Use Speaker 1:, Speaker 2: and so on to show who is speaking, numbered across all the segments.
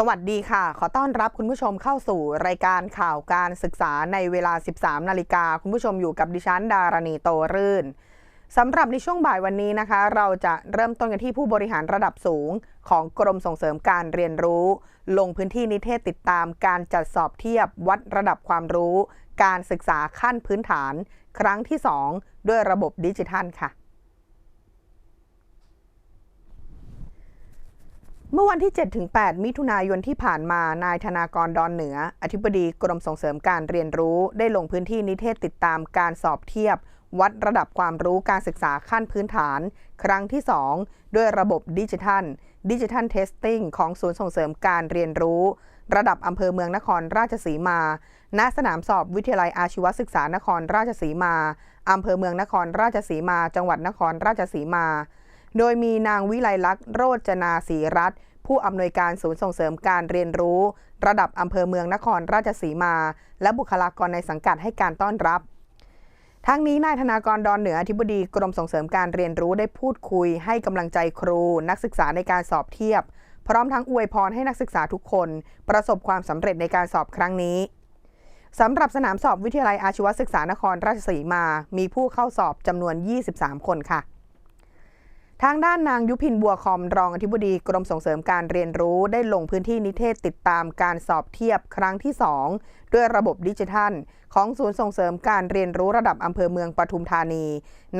Speaker 1: สวัสดีค่ะ ขอต้อนรับคุณผู้ชมเข้าสู่รายการข่าวการศึกษาในเวลา 13 นาฬิกา คุณผู้ชมอยู่กับดิฉันดารณีโตรื่นสำหรับในช่วงบ่ายวันนี้นะคะ เราจะเริ่มต้นกันที่ผู้บริหารระดับสูง ของกรมส่งเสริมการเรียนรู้ ลงพื้นที่นิเทศติดตามการจัดสอบเทียบวัดระดับความรู้ การศึกษาขั้นพื้นฐาน ครั้งที่ 2 ด้วยระบบดิจิทัลค่ะ เมื่อวันที่ 7-8 มิถุนายนที่ผ่านมา นายธนากรดอนเหนือ อธิบดีกรมส่งเสริมการเรียนรู้ ได้ลงพื้นที่นิเทศติดตามการสอบเทียบ วัดระดับความรู้การศึกษาขั้นพื้นฐาน ครั้งที่ 2 ด้วยระบบดิจิทัลดิจิทัลเทสติ้งของศูนย์ส่งเสริมการเรียนรู้ ระดับอำเภอเมืองนครราชสีมา ณ สนามสอบวิทยาลัยอาชีวศึกษานครราชสีมา อำเภอเมืองนครราชสีมา จังหวัดนครราชสีมา โดยมีนางวิไลลักษณ์โรจนาศรีรัตน์ผู้อำนวยการศูนย์ส่งเสริมการเรียนรู้ ระดับอำเภอเมืองนครราชสีมา และบุคลากรในสังกัดให้การต้อนรับทั้งนี้นายธนากรดอนเหนืออธิบดีกรมส่งเสริมการเรียนรู้ได้พูดคุย ให้กำลังใจครู นักศึกษาในการสอบเทียบ พร้อมทั้งอวยพรให้นักศึกษาทุกคน ประสบความสำเร็จในการสอบครั้งนี้สำหรับสนามสอบวิทยาลัยอาชีวศึกษานครราชสีมา มีผู้เข้าสอบจำนวน 23 คนค่ะ ทางด้านนางยุพินบัวคอมรองอธิบดีกรมส่งเสริมการเรียนรู้ได้ลงพื้นที่นิเทศติดตามการสอบเทียบครั้งที่ 2 ด้วยระบบดิจิทัล ของศูนย์ส่งเสริมการเรียนรู้ระดับอำเภอเมืองปทุมธานี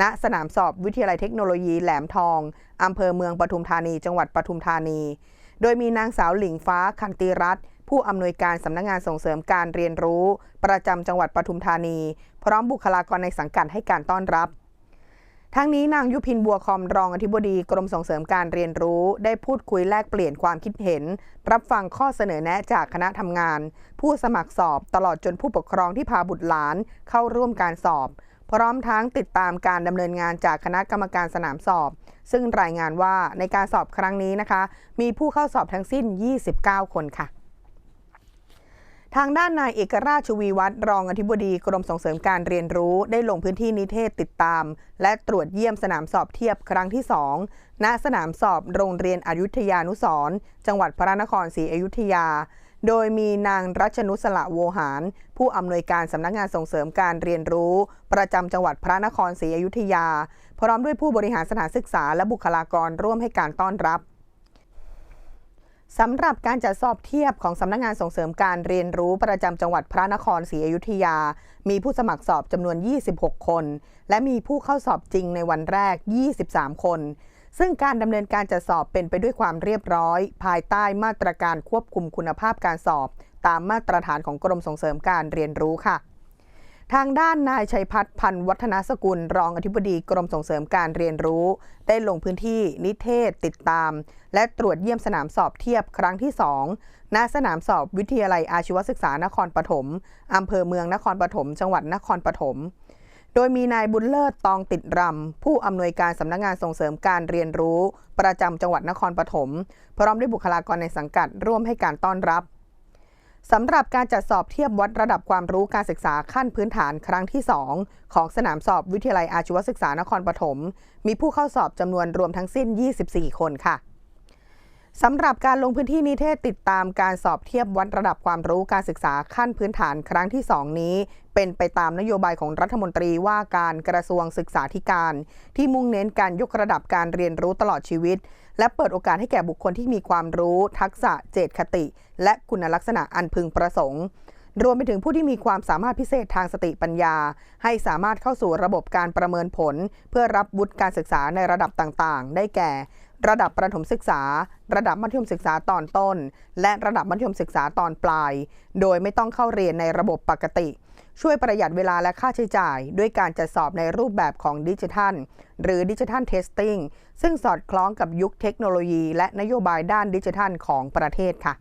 Speaker 1: ณสนามสอบวิทยาลัยเทคโนโลยีแหลมทองอำเภอเมืองปทุมธานี จังหวัดปทุมธานี โดยมีนางสาวหลิงฟ้าคันติรัตน์ผู้อำนวยการสำนักงงานส่งเสริมการเรียนรู้ ประจำจังหวัดปทุมธานี พร้อมบุคลากรในสังกัดให้การต้อนรับ ทั้งนี้นางยุพินบัวคอมรองอธิบดีกรมส่งเสริมการเรียนรู้ ได้พูดคุยแลกเปลี่ยนความคิดเห็น รับฟังข้อเสนอแนะจากคณะทำงาน ผู้สมัครสอบตลอดจนผู้ปกครองที่พาบุตรหลานเข้าร่วมการสอบ พร้อมทั้งติดตามการดำเนินงานจากคณะกรรมการสนามสอบ ซึ่งรายงานว่าในการสอบครั้งนี้นะคะ มีผู้เข้าสอบทั้งสิ้น 29 คนค่ะ ทางด้านนายเอกราชชวีวัฒน์รองอธิบดีกรมส่งเสริมการเรียนรู้ได้ลงพื้นที่นิเทศติดตาม และตรวจเยี่ยมสนามสอบเทียบครั้งที่ 2 ณสนามสอบโรงเรียนอยุธยานุสร์จังหวัดพระนครศรีอยุธยา โดยมีนางรัชนุสละโวหาร ผู้อำนวยการสำนักงานส่งเสริมการเรียนรู้ ประจำจังหวัดพระนครศรีอยุธยา พร้อมด้วยผู้บริหารสถานศึกษาและบุคลากรร่วมให้การต้อนรับ สำหรับการจัดสอบเทียบของสำนักงานส่งเสริมการเรียนรู้ประจำจังหวัดพระนครศรีอยุธยา มีผู้สมัครสอบจำนวน 26 คน และมีผู้เข้าสอบจริงในวันแรก 23 คน ซึ่งการดำเนินการจัดสอบเป็นไปด้วยความเรียบร้อย ภายใต้มาตรการควบคุมคุณภาพการสอบ ตามมาตรฐานของกรมส่งเสริมการเรียนรู้ค่ะ ทางด้านนายชัยพัฒน์พันวัฒนสกุล รองอธิบดีกรมส่งเสริมการเรียนรู้ ได้ลงพื้นที่นิเทศติดตาม และตรวจเยี่ยมสนามสอบเทียบครั้งที่ 2 ณ สนามสอบวิทยาลัยอาชีวศึกษานครปฐมอำเภอเมืองนครปฐมจังหวัดนครปฐมโดยมีนายบุญเลิศตองติดรำ ผู้อำนวยการสำนักงานส่งเสริมการเรียนรู้ ประจำจังหวัดนครปฐมพร้อมด้วยบุคลากรในสังกัดร่วมให้การต้อนรับ สำหรับการจัดสอบเทียบวัดระดับความรู้การศึกษาขั้นพื้นฐานครั้งที่ 2 ของสนามสอบวิทยาลัยอาชีวศึกษานครปฐม มีผู้เข้าสอบจำนวนรวมทั้งสิ้น 24 คนค่ะ สำหรับการลงพื้นที่นิเทศติดตามการสอบเทียบวัดระดับความรู้การศึกษาขั้นพื้นฐานครั้งที่ 2 นี้ เป็นไปตามนโยบายของรัฐมนตรีว่าการกระทรวงศึกษาธิการ ที่มุ่งเน้นการยกระดับการเรียนรู้ตลอดชีวิต และเปิดโอกาสให้แก่บุคคลที่มีความรู้ ทักษะเจตคติ และคุณลักษณะอันพึงประสงค์รวมไปถึงผู้ที่มีความสามารถพิเศษทางสติปัญญา ให้สามารถเข้าสู่ระบบการประเมินผล เพื่อรับวุฒิการศึกษาในระดับต่างๆ ได้แก่ ระดับประถมศึกษา ระดับมัธยมศึกษาตอนต้น และระดับมัธยมศึกษาตอนปลาย โดยไม่ต้องเข้าเรียนในระบบปกติ ช่วยประหยัดเวลาและค่าใช้จ่าย ด้วยการจัดสอบในรูปแบบของดิจิทัล หรือดิจิทัลเทสติ้งซึ่งสอดคล้องกับยุคเทคโนโลยี และนโยบายด้านดิจิทัลของประเทศค่ะ